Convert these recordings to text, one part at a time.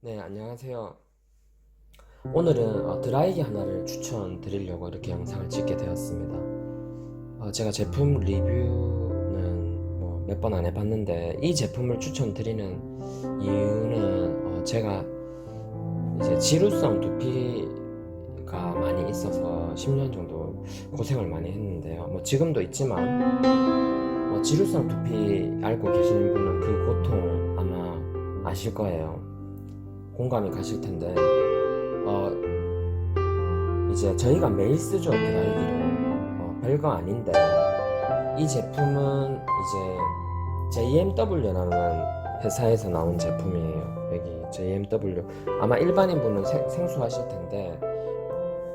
네, 안녕하세요. 오늘은 어, 드라이기 하나를 추천드리려고 이렇게 영상을 찍게 되었습니다. 어, 제가 제품 리뷰는 뭐 몇 번 안 해봤는데 이 제품을 추천드리는 이유는 어, 제가 이제 지루성 두피가 많이 있어서 10년 정도 고생을 많이 했는데요. 뭐 지금도 있지만 어, 지루성 두피 알고 계시는 분은 그 고통 아마 아실 거예요. 공감이 가실 텐데 어 이제 저희가 매일 쓰죠 드라이기를. 어, 별거 아닌데. 이 제품은 이제 JMW라는 회사에서 나온 제품이에요. 여기 JMW 아마 일반인 분은 생- 생소하실 텐데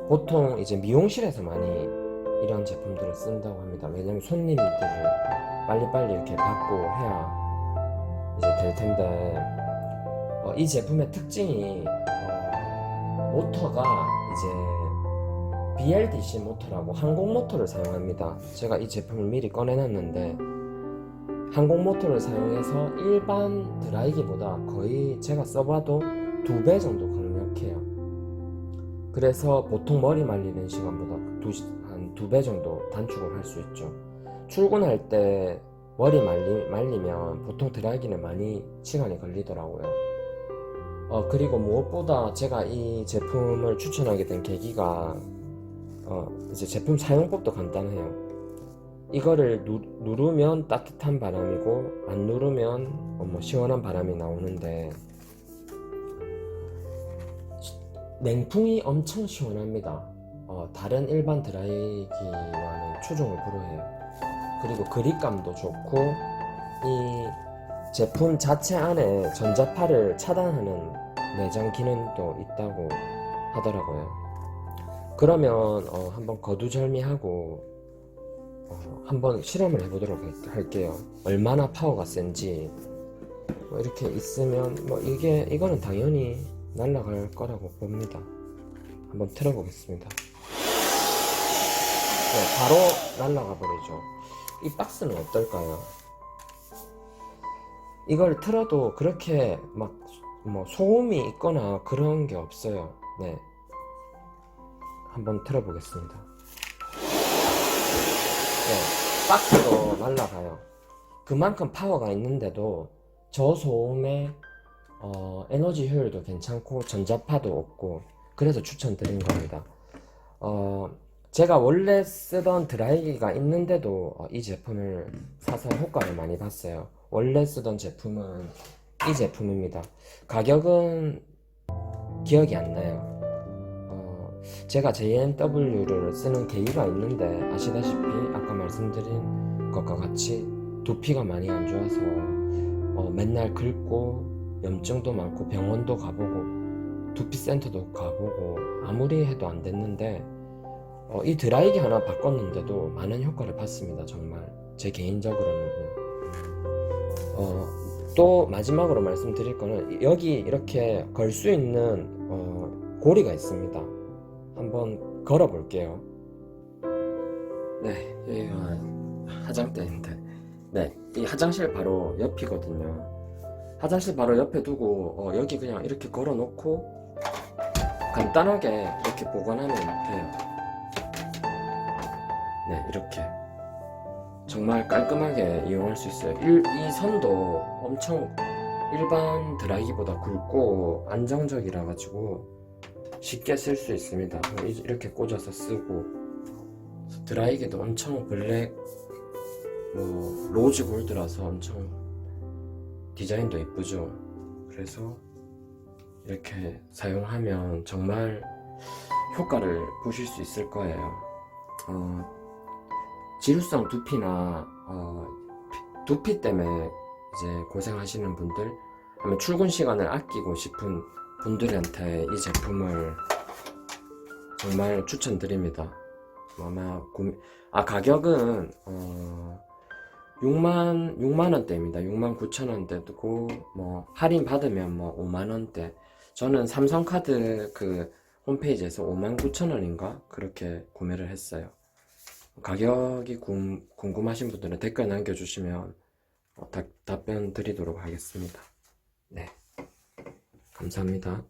보통 이제 미용실에서 많이 이런 제품들을 쓴다고 합니다. 왜냐면 손님들을 빨리빨리 이렇게 받고 해야 이제 될 텐데 어, 이 제품의 특징이 어, 모터가 이제 BLDC 모터라고 항공 모터를 사용합니다. 제가 이 제품을 미리 꺼내놨는데 항공 모터를 사용해서 일반 드라이기보다 거의 제가 써봐도 두 배 정도 강력해요. 그래서 보통 머리 말리는 시간보다 한 두 배 정도 단축을 할 수 있죠. 출근할 때 머리 말리, 말리면 보통 드라이기는 많이 시간이 걸리더라고요. 어, 그리고 무엇보다 제가 이 제품을 추천하게 된 계기가 어, 이제 제품 사용법도 간단해요. 이거를 누, 누르면 따뜻한 바람이고 안 누르면 어, 뭐 시원한 바람이 나오는데 시- 냉풍이 엄청 시원합니다. 어, 다른 일반 드라이기와는 추종을 불허해요. 그리고 그립감도 좋고 이 제품 자체 안에 전자파를 차단하는 내장 기능도 있다고 하더라고요. 그러면 어, 한번 거두절미하고 어, 한번 실험을 해보도록 할- 할게요. 얼마나 파워가 센지 뭐 이렇게 있으면 뭐 이게 이거는 당연히 날아갈 거라고 봅니다. 한번 틀어보겠습니다. 네, 바로 날아가 버리죠. 이 박스는 어떨까요? 이걸 틀어도 그렇게 막 뭐 소음이 있거나 그런 게 없어요. 네. 한번 틀어보겠습니다. 네. 박스도 날라가요. 그만큼 파워가 있는데도 저소음의 어, 에너지 효율도 괜찮고 전자파도 없고 그래서 추천드린 겁니다. 어, 제가 원래 쓰던 드라이기가 있는데도 어, 이 제품을 사서 효과를 많이 봤어요. 원래 쓰던 제품은 이 제품입니다. 가격은 기억이 안 나요. 어, 제가 JNW를 쓰는 계기가 있는데 아시다시피 아까 말씀드린 것과 같이 두피가 많이 안 좋아서 어, 맨날 긁고 염증도 많고 병원도 가보고 두피센터도 가보고 아무리 해도 안 됐는데 어, 이 드라이기 하나 바꿨는데도 많은 효과를 봤습니다. 정말 제 개인적으로는요. 어, 또 마지막으로 말씀드릴 거는 여기 이렇게 걸 수 있는 어, 고리가 있습니다. 한번 걸어 볼게요. 네, 여기가 화장대인데, 네, 이 화장실 바로 옆이거든요. 화장실 바로 옆에 두고 어, 여기 그냥 이렇게 걸어 놓고 간단하게 이렇게 보관하면 돼요. 네, 이렇게. 정말 깔끔하게 이용할 수 있어요. 일- 이 선도 엄청 일반 드라이기보다 굵고 안정적이라 가지고 쉽게 쓸 수 있습니다. 이- 이렇게 꽂아서 쓰고 드라이기도 엄청 블랙 뭐 로즈 골드라서 엄청 디자인도 이쁘죠. 그래서 이렇게 사용하면 정말 효과를 보실 수 있을 거예요. 어, 지루성 두피나 어, 피- 두피 때문에 이제 고생하시는 분들 아니면 출근 시간을 아끼고 싶은 분들한테 이 제품을 정말 추천드립니다. 아마 구매, 아 가격은 어 6만 6만 원대입니다. 6만 9천 원대고 뭐 할인 받으면 뭐 5만 원대. 저는 삼성카드 그 홈페이지에서 5만 9천 원인가 그렇게 구매를 했어요. 가격이 궁, 궁금하신 분들은 댓글 남겨주시면 어, 답, 답변 드리도록 하겠습니다. 네. 감사합니다.